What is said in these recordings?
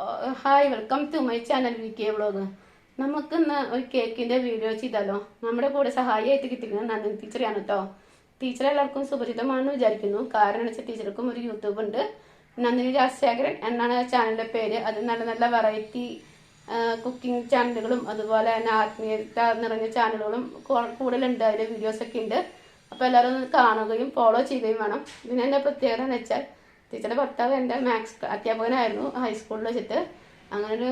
Hi welcome to my channel V K vlog നമുക്കിന്ന് ഒരു കേക്കിന്റെ വീഡിയോ ചെയ്താലോ? നമ്മുടെ കൂടെ സഹായിയായിട്ട് കിട്ടിയിരിക്കുന്നത് നന്ദി ടീച്ചറാണ് കേട്ടോ ടീച്ചർ എല്ലാവർക്കും സുപരിചിതമാണെന്ന് വിചാരിക്കുന്നു. കാരണം വെച്ചാൽ ടീച്ചർക്കും ഒരു യൂട്യൂബ് ഉണ്ട്. നന്ദിനി രാജശേഖരൻ എന്നാണ് ചാനലിന്റെ പേര്. അത് നല്ല നല്ല വെറൈറ്റി കുക്കിംഗ് ചാനലുകളും അതുപോലെ തന്നെ ആത്മീയത നിറഞ്ഞ ചാനലുകളും കൂടുതലുണ്ട്. അതിന്റെ വീഡിയോസ് ഒക്കെ ഉണ്ട്. അപ്പോൾ എല്ലാവരും കാണുകയും ഫോളോ ചെയ്യുകയും വേണം. പിന്നെ എന്റെ പ്രത്യേകത എന്ന് വെച്ചാൽ ടീച്ചറുടെ ഭർത്താവ് എന്റെ മാത്സ് അധ്യാപകനായിരുന്നു ഹൈസ്കൂളിൽ വെച്ചിട്ട്. അങ്ങനൊരു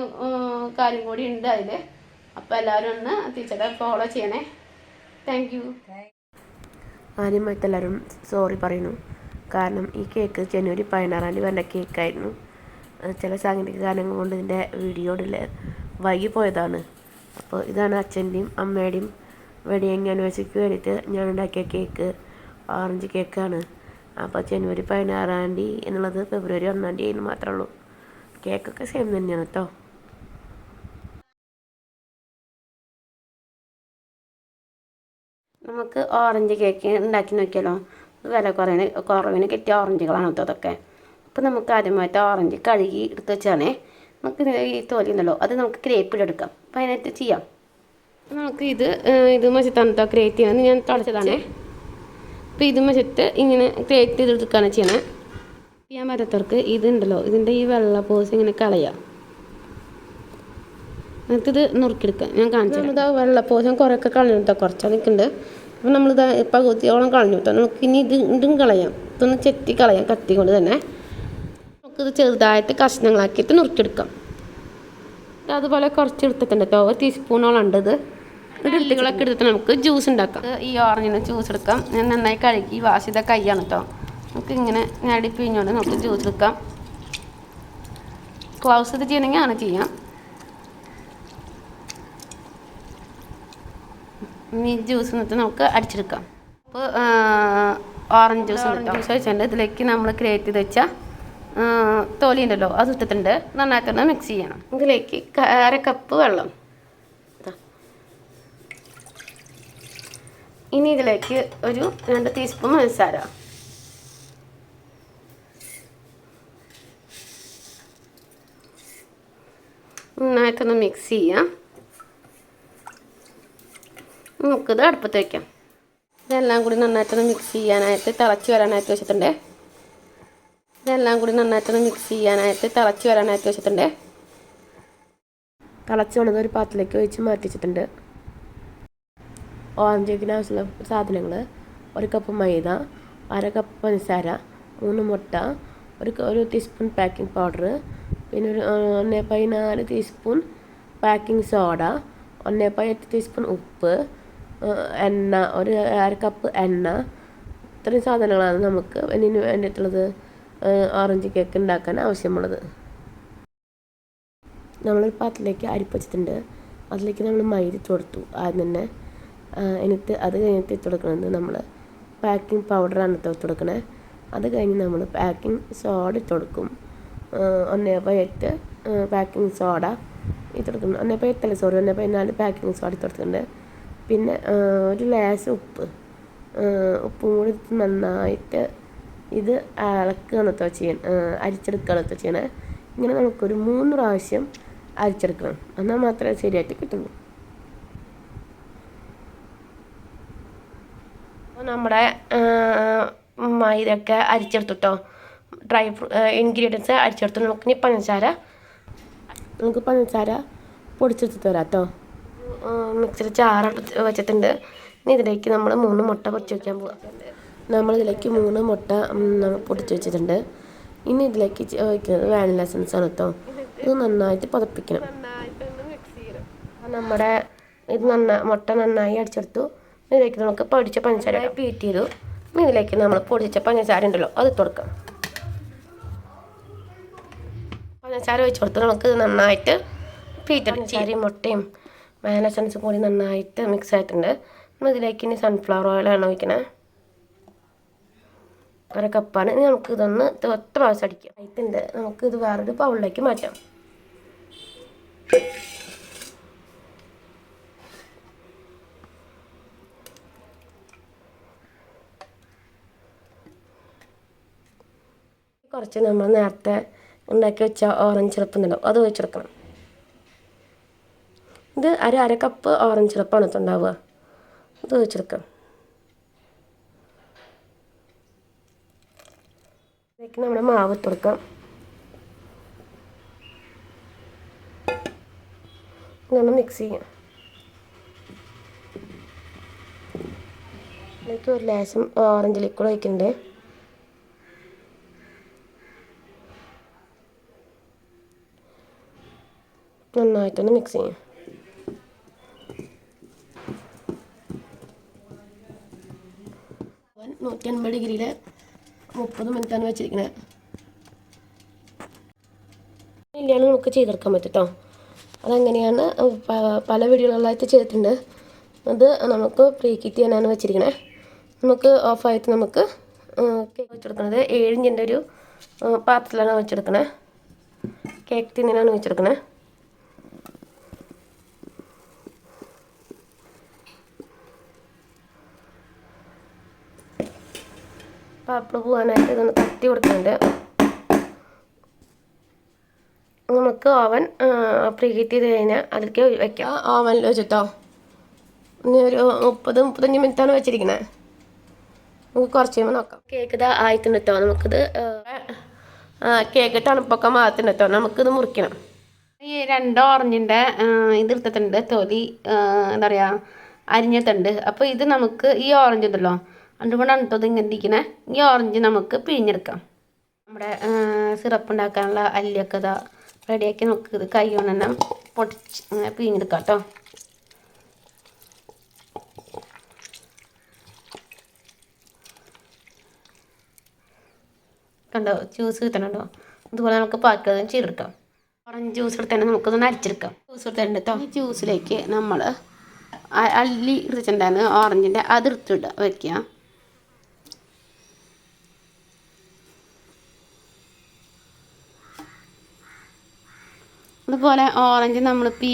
കാര്യം കൂടി ഉണ്ട് അതിൽ അപ്പോൾ എല്ലാവരും ഒന്ന് ടീച്ചറെ ഫോളോ ചെയ്യണേ. താങ്ക് യു ആദ്യമായിട്ട് എല്ലാവരും സോറി പറയുന്നു. കാരണം ഈ കേക്ക് ജനുവരി പതിനാറാം തീയതി വന്ന കേക്കായിരുന്നു ചില സാങ്കേതിക കാരണങ്ങൾ കൊണ്ട് ഇതിന്റെ വീഡിയോയിൽ വൈകി പോയതാണ്. അപ്പോൾ ഇതാണ് അച്ഛന്റെയും അമ്മയുടെയും വെഡിങ് ആനിവേഴ്സറിക്ക് വേണ്ടിയിട്ട് ഞാൻ ഉണ്ടാക്കിയ കേക്ക് ഓറഞ്ച് കേക്കാണ് അപ്പോൾ ജനുവരി പതിനാറാം തീയതി എന്നുള്ളത് ഫെബ്രുവരി ഒന്നാം തീയതി എന്ന് മാത്രമേ ഉള്ളൂ. കേക്കൊക്കെ സെയിം തന്നെയാണ് കേട്ടോ നമുക്ക് ഓറഞ്ച് കേക്ക് ഉണ്ടാക്കി നോക്കിയാലോ? വില കുറവിന് കുറവിന് കിട്ടിയ ഓറഞ്ചുകളാണ് കേട്ടോ അതൊക്കെ അപ്പോൾ നമുക്ക് ആദ്യമായിട്ട് ഓറഞ്ച് കഴുകി എടുത്ത് വെച്ചാണേ. നമുക്ക് ഈ തോലി ഉണ്ടല്ലോ അത് നമുക്ക് ക്രേപ്പിലെടുക്കാം അപ്പോൾ അതിനായിട്ട് ചെയ്യാം. നമുക്ക് ഇത് ഇത് മച്ചത്താണ് കേട്ടോ ക്രിയേറ്റ് ചെയ്യണമെന്ന് ഞാൻ തുടച്ചതാണേ. അപ്പോൾ ഇത് വെച്ചിട്ട് ഇങ്ങനെ ക്രിയേറ്റ് ചെയ്തെടുക്കുകയാണ് ചെയ്യണേ ചെയ്യാൻ പറ്റാത്തവർക്ക് ഇതുണ്ടല്ലോ ഇതിന്റെ ഈ വെള്ള പോസ് ഇങ്ങനെ കളയാം. എന്നിട്ടിത് നുറുക്കിയെടുക്കാം. ഞാൻ കാണിച്ചു നമ്മളിതാ വെള്ളപ്പോസം കുറേയൊക്കെ കളഞ്ഞു കേട്ടോ കുറച്ച് നിൽക്കുന്നുണ്ട്. അപ്പോൾ നമ്മളിതാ പകുതിയോളം കളഞ്ഞു കേട്ടോ. നമുക്ക് ഇനി ഇത് ഇതും കളയാം. ഇതൊന്ന് ചെത്തി കളയാം കത്തി കൊണ്ട് തന്നെ. നമുക്കിത് ചെറുതായിട്ട് കഷ്ണങ്ങളാക്കിയിട്ട് നുറുക്കിയെടുക്കാം. അതുപോലെ കുറച്ച് എടുത്തിട്ടുണ്ട് കേട്ടോ. ഒരു ടീസ്പൂണോളം ഉണ്ട് ഇത് ഇഡ്ഡലികളൊക്കെ എടുത്തിട്ട് നമുക്ക് ജ്യൂസ് ഉണ്ടാക്കാം. ഈ ഓറഞ്ചിന് ജ്യൂസ് എടുക്കാം. ഞാൻ നന്നായി കഴുകി വാഷ് ചെയ്ത കൈയാണ് കേട്ടോ നമുക്ക് ഇങ്ങനെ ഞടി പിഴിഞ്ഞോണ്ട് നമുക്ക് ജ്യൂസ് എടുക്കാം. ക്ലൗസ് ഇത് ചെയ്യണമെങ്കിൽ അങ്ങനെ ചെയ്യാം. ഇനി ജ്യൂസ് എന്നിട്ട് നമുക്ക് അടിച്ചെടുക്കാം. അപ്പോൾ ഓറഞ്ച് ജ്യൂസ് ജ്യൂസ് വെച്ചിട്ടുണ്ട് ഇതിലേക്ക് നമ്മൾ ക്രിയേറ്റ് ചെയ്ത് വെച്ചാൽ തോലി ഉണ്ടല്ലോ അത് ഇട്ടിട്ടുണ്ട്. നന്നായിട്ടൊന്ന് മിക്സ് ചെയ്യണം. ഇതിലേക്ക് അര കപ്പ് വെള്ളം. ഇനി ഇതിലേക്ക് ഒരു രണ്ട് ടീസ്പൂൺ പഞ്ചസാര നന്നായിട്ടൊന്ന് മിക്സ് ചെയ്യാം. നമുക്കിത് അടുപ്പത്ത് വയ്ക്കാം ഇതെല്ലാം കൂടി നന്നായിട്ടൊന്ന് മിക്സ് ചെയ്യാനായിട്ട് തിളച്ച് വരാനായിട്ട് വെച്ചിട്ടുണ്ട്. ഇതെല്ലാം കൂടി നന്നായിട്ടൊന്ന് മിക്സ് ചെയ്യാനായിട്ട് തിളച്ച് വരാനായിട്ട് വെച്ചിട്ടുണ്ട്. തിളച്ച് വളർന്ന ഒരു പാത്രത്തിലേക്ക് ഒഴിച്ച് മാറ്റി വെച്ചിട്ടുണ്ട് ഓറഞ്ച് ആവശ്യമുള്ള സാധനങ്ങൾ ഒരു കപ്പ് മൈദ അര കപ്പ് പഞ്ചസാര മൂന്ന് മുട്ട ഒരു ഒരു ടീസ്പൂൺ പാക്കിംഗ് പൗഡർ പിന്നെ ഒരു ഒന്നേ പതിനാല് ടീസ്പൂൺ പാക്കിംഗ് സോഡ ഒന്നേ പതിനെട്ട് ടീസ്പൂൺ ഉപ്പ് എണ്ണ ഒരു അര കപ്പ് എണ്ണ. ഇത്രയും സാധനങ്ങളാണ് നമുക്ക് ഇതിന് വേണ്ടിയിട്ടുള്ളത് ഓറഞ്ച് കേക്ക് ഉണ്ടാക്കാൻ ആവശ്യമുള്ളത്. നമ്മളൊരു പാത്രത്തിലേക്ക് അരിപ്പച്ചിട്ടുണ്ട്. അതിലേക്ക് നമ്മൾ മൈദ കൊടുത്തു. ആദ്യം തന്നെ എന്നിട്ട് അത് കഴിഞ്ഞിട്ട് ഇട്ട് കൊടുക്കുന്നത് നമ്മൾ പാക്കിംഗ് പൗഡറാണ് ഇട്ട് കൊടുക്കണേ. അത് കഴിഞ്ഞ് നമ്മൾ പാക്കിംഗ് സോഡ ഇട്ട് കൊടുക്കും. ഒന്നേ എട്ട് പാക്കിംഗ് സോഡ ഇട്ട് കൊടുക്കുന്നു ഒന്നേ പോയി എട്ടല്ല സോറി ഒന്നേ പോയി നാല് പാക്കിംഗ് സോഡ ഇട്ട് കൊടുക്കുന്നുണ്ട് പിന്നെ ഒരു ലേശം ഉപ്പ്. ഉപ്പും കൂടി നന്നായിട്ട് ഇത് ഇളക്കുകയാണ് ചെയ്യാൻ അരിച്ചെടുക്കുകയാണ് ചെയ്യണേ. ഇങ്ങനെ നമുക്കൊരു മൂന്ന് പ്രാവശ്യം അരിച്ചെടുക്കണം. എന്നാൽ മാത്രമേ ശരിയായിട്ട് കിട്ടുള്ളൂ. നമ്മുടെ മൈദൊക്കെ അരിച്ചെടുത്തുട്ടോ. Dry ഫ്രൂ ingredients അരിച്ചെടുത്തു. നമുക്ക് ഇനി പഞ്ചസാര നമുക്ക് പഞ്ചസാര പൊടിച്ചെടുത്ത് തരാം കേട്ടോ മിക്സിയിൽ ചാറ് വെച്ചിട്ടുണ്ട്. ഇനി ഇതിലേക്ക് നമ്മൾ മൂന്ന് മുട്ട പൊടിച്ച് വയ്ക്കാൻ പോകാം നമ്മളിതിലേക്ക് മൂന്ന് മുട്ട പൊടിച്ച് വെച്ചിട്ടുണ്ട്. ഇനി ഇതിലേക്ക് വയ്ക്കുന്നത് വാനില എസൻസ് ആണ് കേട്ടോ ഇത് നന്നായിട്ട് പതപ്പിക്കണം. നമ്മുടെ ഇത് നന്നായി മുട്ട നന്നായി അടിച്ചെടുത്തു. ഇതിലേക്ക് നമുക്ക് പൊടിച്ച പഞ്ചസാര ബീറ്റ് ചെയ്തു. ഇതിലേക്ക് നമ്മൾ പൊടിച്ച പഞ്ചസാര ഉണ്ടല്ലോ അത് ഇട്ട് കൊടുക്കാം. പഞ്ചസാര ഒഴിച്ച് കൊടുത്ത് നമുക്ക് നന്നായിട്ട് ബീറ്റ് പഞ്ചസാരയും മുട്ടയും മാനസൻസും കൂടി നന്നായിട്ട് മിക്സ് ആയിട്ടുണ്ട്. നമ്മൾ ഇതിലേക്ക് ഇനി സൺഫ്ലവർ ഓയിലാണ് ഒഴിക്കണേ. അര കപ്പാണ് ഇനി നമുക്ക് ഇതൊന്ന് ഒത്ത ഒറ്റ പ്രാവശ്യം അടിക്കാം. ആയിട്ടുണ്ട്. നമുക്ക് ഇത് വേറൊരു പൗളിലേക്ക് മാറ്റാം. കുറച്ച് നമ്മൾ നേരത്തെ ഉണ്ടാക്കി വെച്ച ഓറഞ്ച് സിറപ്പ് ഉണ്ടല്ലോ അത് ഒഴിച്ചെടുക്കണം. ഇത് അര അര കപ്പ് ഓറഞ്ച് സിറപ്പാണ് ഇത് ഉണ്ടാവുക. അത് ഒഴിച്ചെടുക്കാം. ഇതിലേക്ക് നമ്മുടെ മാവ് കൊടുക്കാം. നമ്മൾ മിക്സ് ചെയ്യാം. ഇതിലേക്ക് ഒരു ലേശം ഓറഞ്ച് ലിക്വിഡ് ഒഴിക്കുന്നുണ്ട്. നന്നായിട്ടൊന്ന് മിക്സ് ചെയ്യാം നൂറ്റി അൻപത് ഡിഗ്രിയിൽ മുപ്പത് മിനിറ്റാണ് വെച്ചിരിക്കുന്നത് ഇല്ലാണ്ട് നമുക്ക് ചെയ്തെടുക്കാൻ പറ്റും കേട്ടോ അതെങ്ങനെയാണ് പല വീഡിയോകളിലായിട്ട് ചെയ്തിട്ടുണ്ട്. അത് നമുക്ക് പ്രീ കിറ്റ് ചെയ്യാനാണ് വെച്ചിരിക്കുന്നത് നമുക്ക് ഓഫായിട്ട് നമുക്ക് കേക്ക് വെച്ചെടുക്കുന്നത് ഏഴിഞ്ചിന്റെ ഒരു പാത്രത്തിലാണ് വെച്ചെടുക്കുന്നത് കേക്ക് തിന്നിനാണ് വെച്ചെടുക്കണേ. പാപ്പിള പോകാനായിട്ട് ഇതൊന്ന് തട്ടി കൊടുക്കുന്നുണ്ട്. നമുക്ക് ഓവൻ പ്രീഹീറ്റ് ചെയ്ത് കഴിഞ്ഞാൽ അതിലേക്ക് വയ്ക്കാം ഓവനിൽ വെച്ചിട്ടോ? ഇനി ഒരു മുപ്പത് മുപ്പത്തഞ്ച് മിനിറ്റാണ് വെച്ചിരിക്കുന്നത് നമുക്ക് കുറച്ച് കഴിയുമ്പോൾ നോക്കാം. കേക്ക് ഇതാ ആയിട്ടുണ്ട് കേട്ടോ നമുക്കിത് കേക്ക് തണുപ്പൊക്കെ കേട്ടോ നമുക്കിത് മുറിക്കണം. ഈ രണ്ട് ഓറഞ്ചിന്റെ ഇത് എടുത്തിട്ടുണ്ട്. തൊലി എന്താ പറയുക അരിഞ്ഞിട്ടുണ്ട്. അപ്പോൾ ഇത് നമുക്ക് ഈ ഓറഞ്ച് ഉണ്ടല്ലോ അതുകൊണ്ടാണ് കേട്ടോ ഇങ്ങനെ ഇരിക്കുന്നത് ഈ ഓറഞ്ച് നമുക്ക് പിഴിഞ്ഞെടുക്കാം. നമ്മുടെ സിറപ്പ് ഉണ്ടാക്കാനുള്ള അല്ലിയൊക്കെ ഇതാ റെഡിയാക്കി നമുക്ക് ഇത് കൈ കൊണ്ട് തന്നെ പൊട്ടിച്ച് പിഴിഞ്ഞെടുക്കാം കേട്ടോ കണ്ടോ? ജ്യൂസ് കിട്ടണുണ്ടോ അതുപോലെ നമുക്ക് ബാക്കിയുള്ളതും ചെയ്തെടുക്കാം. ഓറഞ്ച് ജ്യൂസ് എടുത്ത് നമുക്കൊന്ന് അരിച്ചെടുക്കാം. ജ്യൂസ് എടുത്തിട്ടുണ്ട് കേട്ടോ ഈ ജ്യൂസിലേക്ക് നമ്മൾ അല്ലി ഇറച്ചിട്ടുണ്ടായിരുന്നു ഓറഞ്ചിന്റെ അത് എടുത്തിട്ട് വെക്കുക. അതുപോലെ ഓറഞ്ച് നമ്മൾ പീ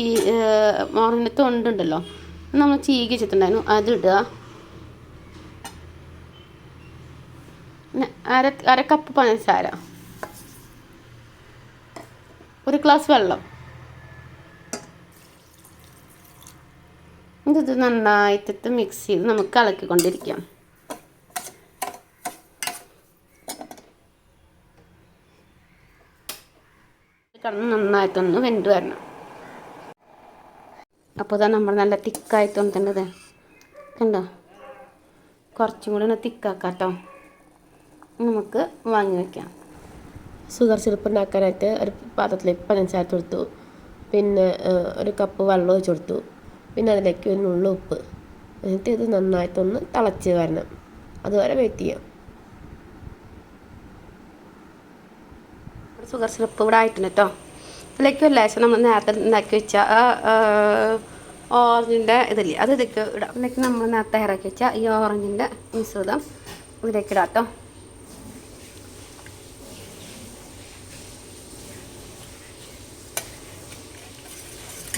ഓറഞ്ചിന്റെ തൊണ്ടുണ്ടല്ലോ. നമ്മൾ ചീകി വെച്ചിട്ടുണ്ടായിരുന്നു. അത് അര അര കപ്പ് പഞ്ചസാര. ഒരു ഗ്ലാസ് വെള്ളം. ഇത് നന്നായിട്ട് മിക്സ് ചെയ്ത് നമുക്ക് ഇളക്കിക്കൊണ്ടിരിക്കാം. കിടന്ന് നന്നായിട്ടൊന്ന് വെന്ത് വരണം. അപ്പോൾ ഇതാ നമ്മൾ നല്ല തിക്കായിട്ട് തോന്നുന്നത് കണ്ടോ? കുറച്ചും കൂടി ഒന്ന് തിക്കാക്കാം കേട്ടോ നമുക്ക് വാങ്ങി വയ്ക്കാം ഷുഗർ സിറപ്പ് ഉണ്ടാക്കാനായിട്ട് ഒരു പാത്രത്തിൽ പഞ്ചസാരത്ത് കൊടുത്തു. പിന്നെ ഒരു കപ്പ് വെള്ളം ഒഴിച്ച് കൊടുത്തു. പിന്നെ അതിലേക്ക് ഒരു നുള്ളു ഉപ്പ്. എന്നിട്ട് ഇത് നന്നായിട്ടൊന്ന് തിളച്ച് വരണം. അതുവരെ വെയിറ്റ് ചെയ്യാം. ഷുഗർ സിറപ്പ് ഇവിടെ ആയിട്ടുണ്ട് കേട്ടോ ഇതിലേക്ക് ഒരു ലേശം നമ്മൾ നേരത്തെ ഉണ്ടാക്കി വെച്ച ഓറഞ്ചിന്റെ ഇതില്ലേ അത് ഇതിലേക്ക് ഇടാം. ഇതിലേക്ക് നമ്മൾ നേരത്തെ ഇറക്കി വെച്ച ഈ ഓറഞ്ചിന്റെ മിശ്രിതം ഇതിലേക്ക് ഇടാം കേട്ടോ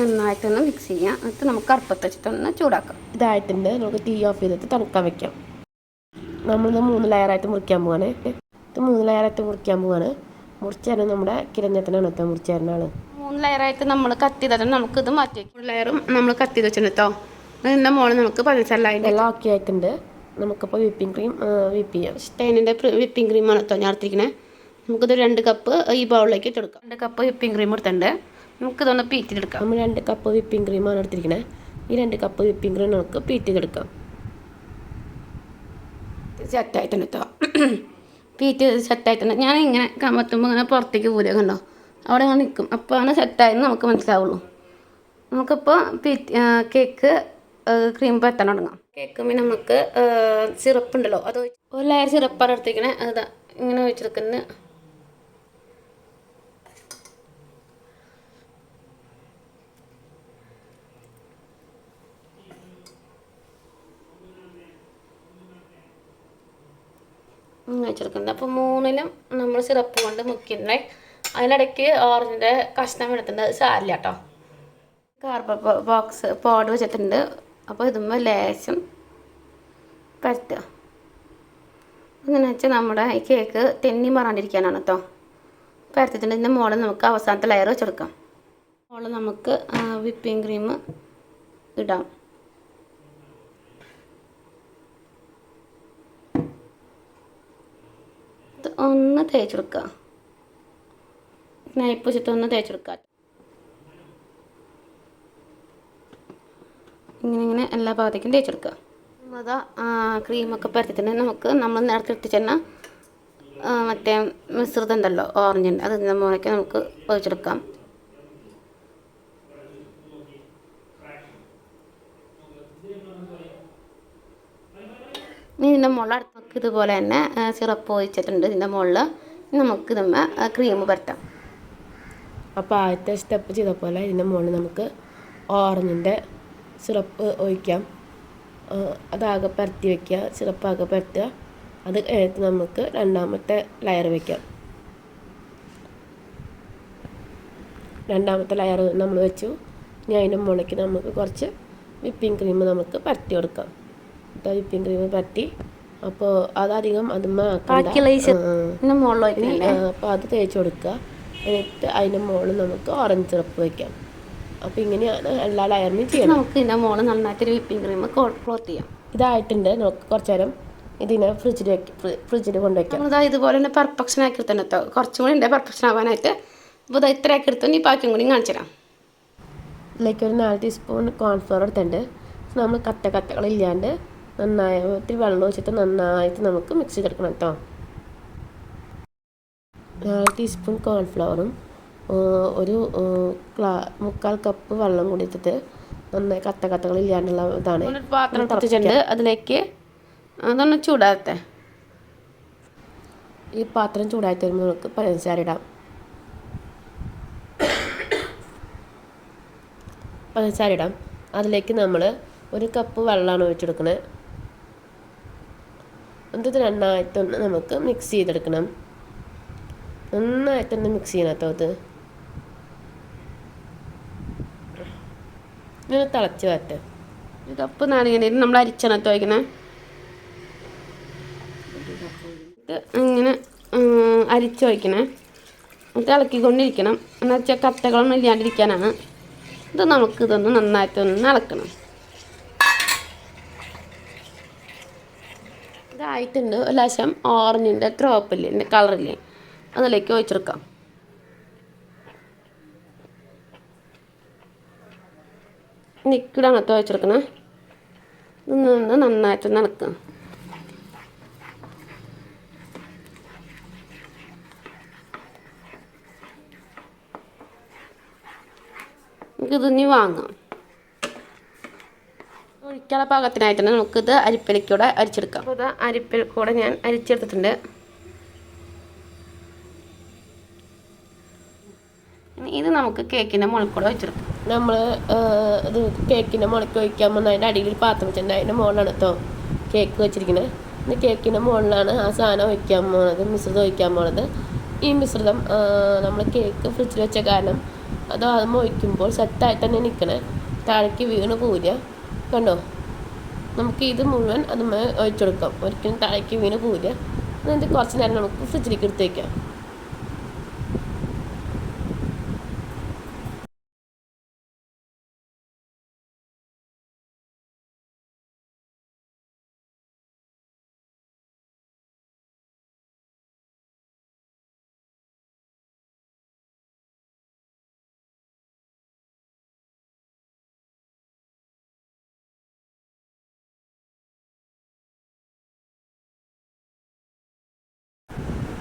നന്നായിട്ടൊന്ന് മിക്സ് ചെയ്യാം. എന്നിട്ട് നമുക്ക് അടുപ്പത്ത് വെച്ചിട്ടൊന്ന് ചൂടാക്കാം. ഇതായിട്ടുണ്ട്. നമുക്ക് തീ ഓഫ് ചെയ്തിട്ട് തണുക്കാൻ വെക്കാം. നമ്മളിത് മൂന്ന് ലെയറായിട്ട് മുറിക്കാൻ പോവാണ്. ഇത് മൂന്ന് ലെയറായിട്ട് മുറിക്കാൻ പോവാണ്. മുറിച്ചാലും നമ്മുടെ കിരഞ്ഞത്തിനാണ് കേട്ടോ മുറിച്ചാരനാണ് മൂന്ന് ലെയറായിട്ട് നമ്മൾ കത്തി നമുക്ക് ഇത് മാറ്റി ലെയറും നമ്മൾ കത്തി വെച്ചിട്ടുണ്ട്? കേട്ടോ അതിന്റെ മുകളിൽ നമുക്ക് പഞ്ചസാര എല്ലാം ഓക്കെ ആയിട്ടുണ്ട് നമുക്കിപ്പോൾ വിപ്പിംഗ് ക്രീം വിപ്പ് ചെയ്യാം. സ്റ്റൈനിന്റെ വിപ്പിംഗ് ക്രീമാണ് കേട്ടോ ഞാൻ എടുത്തിരിക്കണേ നമുക്കിത് രണ്ട് കപ്പ് ഈ ബൗളിലേക്ക് ഇട്ടെടുക്കാം. രണ്ട് കപ്പ് വിപ്പിംഗ് ക്രീം എടുത്തിട്ടുണ്ട്. നമുക്കിതൊന്ന് പീറ്റിലെടുക്കാം നമ്മൾ രണ്ട് കപ്പ് വിപ്പിംഗ് ക്രീമാണ് എടുത്തിരിക്കണേ. ഈ രണ്ട് കപ്പ് വിപ്പിംഗ് ക്രീം നമുക്ക് പീറ്റ് എടുക്കാം സെറ്റായിട്ടുണ്ട് കേട്ടോ. പീറ്റ് സെറ്റായിട്ടുണ്ട് ഞാൻ ഇങ്ങനെ കമത്തുമ്പോൾ ഇങ്ങനെ പുറത്തേക്ക് പോരുക കണ്ടോ? അവിടെ ഞാൻ നിൽക്കും അപ്പോഴാണ് സെറ്റായെന്ന് നമുക്ക് മനസ്സിലാവുള്ളൂ. നമുക്കിപ്പോൾ പീറ്റ് കേക്ക് ക്രീം പത്താൻ തുടങ്ങാം. കേക്ക് പിന്നെ നമുക്ക് സിറപ്പ് ഉണ്ടല്ലോ. അത് ഒരു ലെയർ സിറപ്പാണ് എടുത്തിരിക്കണേ. അതാ ഇങ്ങനെ വെച്ചെടുക്കുന്നത് വെച്ചെടുക്കുന്നത് അപ്പോൾ മൂന്നിലും നമ്മൾ സിറപ്പ് കൊണ്ട് മുക്കിണ്ടേ അതിനിടയ്ക്ക് ഓറഞ്ചിന്റെ കഷ്ണം എടുത്തിട്ടുണ്ട്. സാരില്ല കേട്ടോ കാർബൺ ബോക്സ് പോഡ് വെച്ചിട്ടുണ്ട്. അപ്പോൾ ഇതുമ്പോൾ ലേശം പരത്തുക. അങ്ങനെ വെച്ചാൽ നമ്മുടെ ഈ കേക്ക് തെന്നി മറാണ്ടിരിക്കാനാണ് കേട്ടോ പരത്തിട്ടുണ്ട് ഇതിന്റെ മുകളിൽ നമുക്ക് അവസാനത്തെ ലെയർ വെച്ചെടുക്കാം മുകളിൽ നമുക്ക് വിപ്പിംഗ് ക്രീം ഇടാം. ഇത് ഒന്ന് തേച്ചെടുക്കുക നൈപ്പ് വെച്ചിട്ട് ഒന്ന് തേച്ചെടുക്കുക ഇങ്ങനെ ഇങ്ങനെ എല്ലാ ഭാഗത്തേക്കും തേച്ചെടുക്കുക നമ്മളതാ ക്രീമൊക്കെ പരത്തിട്ടുണ്ടെങ്കിൽ നമുക്ക് നമ്മൾ നേരത്തെ ഇട്ടിച്ചെന്ന മറ്റേ മിശ്രിതം ഉണ്ടല്ലോ ഓറഞ്ചിന്റെ അത് മുകളിലേക്ക് നമുക്ക് ഒഴിച്ചെടുക്കാം ഇനി ഇതിന്റെ മുകളിൽ അടുത്തൊക്കെ ഇതുപോലെ തന്നെ സിറപ്പ് ഒഴിച്ചിട്ടുണ്ട്. ഇതിന്റെ മുകളിൽ നമുക്ക് നമ്മ ക്രീം പരത്താം. അപ്പോൾ ആദ്യത്തെ സ്റ്റെപ്പ് ചെയ്ത പോലെ ഇതിന്റെ മുകളിൽ നമുക്ക് ഓറഞ്ചിന്റെ സിറപ്പ് ഒഴിക്കാം. അതാകെ പരത്തി വയ്ക്കുക സിറപ്പ് ആകെ പരത്തുക. അത് കഴിഞ്ഞിട്ട് നമുക്ക് രണ്ടാമത്തെ ലെയർ വയ്ക്കാം രണ്ടാമത്തെ ലെയർ നമ്മൾ വെച്ചു. ഇനി അതിന്റെ മുകളിലേക്ക് നമുക്ക് കുറച്ച് വിപ്പിംഗ് ക്രീം നമുക്ക് പരത്തി കൊടുക്കാം. വിപ്പിംഗ് ക്രീം പറ്റി അപ്പോൾ അതധികം അതുമ്മ ഇതിന്റെ അപ്പോൾ അത് തേച്ച് കൊടുക്കുക എന്നിട്ട് അതിന്റെ മുകളിൽ നമുക്ക് ഓറഞ്ച് സിറപ്പ് വയ്ക്കാം അപ്പോൾ ഇങ്ങനെയാണ് എല്ലാ ലയറിനും ചെയ്യണം. നമുക്ക് ഇതിന്റെ മുകളിൽ നന്നായിട്ടൊരു വിപ്പിംഗ് ക്രീം ക്ലോത്ത് ചെയ്യാം. ഇതായിട്ടുണ്ട്. നമുക്ക് കുറച്ച് നേരം ഇതിനെ ഫ്രിഡ്ജിൽ വെക്കാം ഫ്രിഡ്ജിൽ കൊണ്ടുവയ്ക്കാം. നമ്മളിതാ ഇതുപോലെ തന്നെ പെർഫെക്ഷൻ ആക്കി തന്നെ കുറച്ചും കൂടി ഉണ്ട് പെർഫെക്ഷൻ ആവാനായിട്ട്. അപ്പോൾ ഇതാ ഇത്ര ആക്കി എടുത്തു. ഈ ബാക്കിയും കൂടി കാണിച്ചു തരാം. ഇതിലേക്ക് ഒരു നാല് ടീസ്പൂൺ കോൺഫ്ലവർ എടുത്തിട്ടുണ്ട്. നമ്മൾ കട്ട കട്ടകളില്ലാണ്ട് നന്നായി ഒത്തിരി വെള്ളം ഒഴിച്ചിട്ട് നന്നായിട്ട് നമുക്ക് മിക്സ് ചെയ്തെടുക്കണം കേട്ടോ നാല് ടീസ്പൂൺ കോൺഫ്ലവറും ഒരു ക്ലാ മുക്കാൽ കപ്പ് വെള്ളം കൂടി ഇട്ടിട്ട് നന്നായി കട്ട കത്തകളില്ലാണ്ടുള്ള ഇതാണ്. പാത്രം തറച്ചിട്ടുണ്ട് അതിലേക്ക് അതൊന്ന് ചൂടാകത്തെ ഈ പാത്രം ചൂടായി തരുമ്പോൾ നമുക്ക് പഞ്ചസാര ഇടാം. പഞ്ചസാര ഇടാം. അതിലേക്ക് നമ്മൾ ഒരു കപ്പ് വെള്ളമാണ് ഒഴിച്ചെടുക്കുന്നത് എന്നിട്ട് രണ്ടായിട്ടൊന്ന് നമുക്ക് മിക്സ് ചെയ്തെടുക്കണം. നന്നായിട്ടൊന്ന് മിക്സ് ചെയ്യണം കേട്ടോ ഇത്. ഇങ്ങനെ തിളച്ച് വരട്ടെ. ഒരു കപ്പ് ഇത് നമ്മൾ അരിച്ചണത്ത് വയ്ക്കണേ ഇത് ഇങ്ങനെ അരിച്ച് വയ്ക്കണേ എന്നിട്ട് ഇളക്കിക്കൊണ്ടിരിക്കണം. എന്നുവെച്ചാൽ കട്ടകളൊന്നും ഇല്ലാണ്ടിരിക്കാനാണ്. ഇത് നമുക്ക് ഇതൊന്ന് നന്നായിട്ടൊന്ന് ഇളക്കണം. ഇതായിട്ടുണ്ട്. ലശം ഓറഞ്ചിന്റെ ഡ്രോപ്പില്ലേ കളറില്ലേ അതിലേക്ക് ഒഴിച്ചെടുക്കാം. നിൽക്കിട അങ്ങനത്തെ ഒഴിച്ചെടുക്കണേ. നിന്ന് നന്നായിട്ട് നടക്കുക നമുക്കിതിനി വാങ്ങാം. ഒഴിക്കാനുള്ള പാകത്തിനായിട്ട് തന്നെ നമുക്കിത് അരിപ്പലിക്കൂടെ അരിച്ചെടുക്കാം. അപ്പോൾ ഇത് അരിപ്പലിക്കൂടെ ഞാൻ അരിച്ചെടുത്തിട്ടുണ്ട്. ഇത് നമുക്ക് കേക്കിന്റെ മുളക്കൂടെ കൂടെ വെച്ചെടുക്കാം. നമ്മൾ ഇത് കേക്കിന്റെ മുളക്ക് ഒഴിക്കാൻ വന്ന അതിന്റെ അടിയിൽ പാത്രം വെച്ചിട്ടുണ്ട്. അതിന്റെ മുകളിലാണ് കേട്ടോ കേക്ക് വെച്ചിരിക്കുന്നത് ഇന്ന് കേക്കിന്റെ മുകളിലാണ് ആ സാധനം ഒഴിക്കാൻ പോണത് മിശ്രിതം ഒഴിക്കാൻ പോണത്. ഈ മിശ്രിതം നമ്മൾ കേക്ക് ഫ്രിഡ്ജിൽ വെച്ച കാരണം അത് അത് ഒഴിക്കുമ്പോൾ സെറ്റായിട്ട് തന്നെ നിൽക്കണേ താഴേക്ക് വീണ് പോരിക. കണ്ടോ? നമുക്ക് ഇത് മുഴുവൻ അതുമേ ഒഴിച്ചെടുക്കാം. ഒരിക്കലും താഴേക്ക് വീണ് പോവില്ല. എന്നിട്ട് കുറച്ച് നേരം നമുക്ക് ഫ്രിഡ്ജിലേക്ക് എടുത്ത് വയ്ക്കാം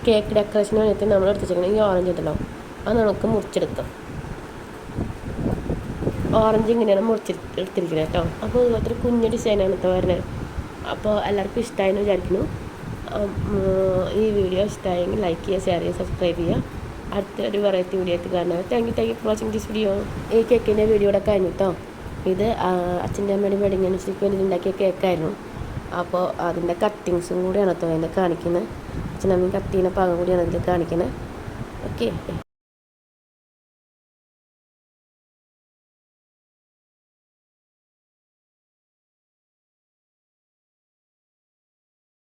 കേക്ക് ഡെക്കറേഷന് വേണ്ടിയിട്ട് നമ്മൾ എടുത്തിരിക്കുന്നത് ഈ ഓറഞ്ച് ഉണ്ടല്ലോ. അത് നമുക്ക് മുറിച്ചെടുക്കാം. ഓറഞ്ച് ഇങ്ങനെയാണ് മുറിച്ചെടുത്തിരിക്കുന്നത് കേട്ടോ. അപ്പോൾ ഇതുപോലത്തെ കുഞ്ഞു ഡിസൈനാണ് കേട്ടോ വരുന്നത്. അപ്പോൾ എല്ലാവർക്കും ഇഷ്ടമായെന്ന് വിചാരിക്കുന്നു. ഈ വീഡിയോ ഇഷ്ടമായെങ്കിൽ ലൈക്ക് ചെയ്യുക ഷെയർ ചെയ്യുക സബ്സ്ക്രൈബ് ചെയ്യുക. അടുത്ത ഒരു വെറൈറ്റി വീഡിയോ ആയിട്ട് കാണാം. Thank you thank you for watching this video ഈ കേക്കിന്റെ വീഡിയോ ഇവിടെ കഴിഞ്ഞു കേട്ടോ ഇത് അച്ഛന്റെ അമ്മയുടെ വെഡിങ് അനുസരിച്ച് വേണ്ടി ഉണ്ടാക്കിയ കേക്കായിരുന്നു അപ്പോൾ അതിന്റെ കട്ടിങ്സും കൂടിയാണ് കേട്ടോ അതിന്റെ കാണിക്കുന്നത് അച്ഛനമ്മയും കട്ട് ചെയ്യുന്ന പാകം കൂടിയാണ് അതിൽ കാണിക്കുന്നത് ഓക്കെ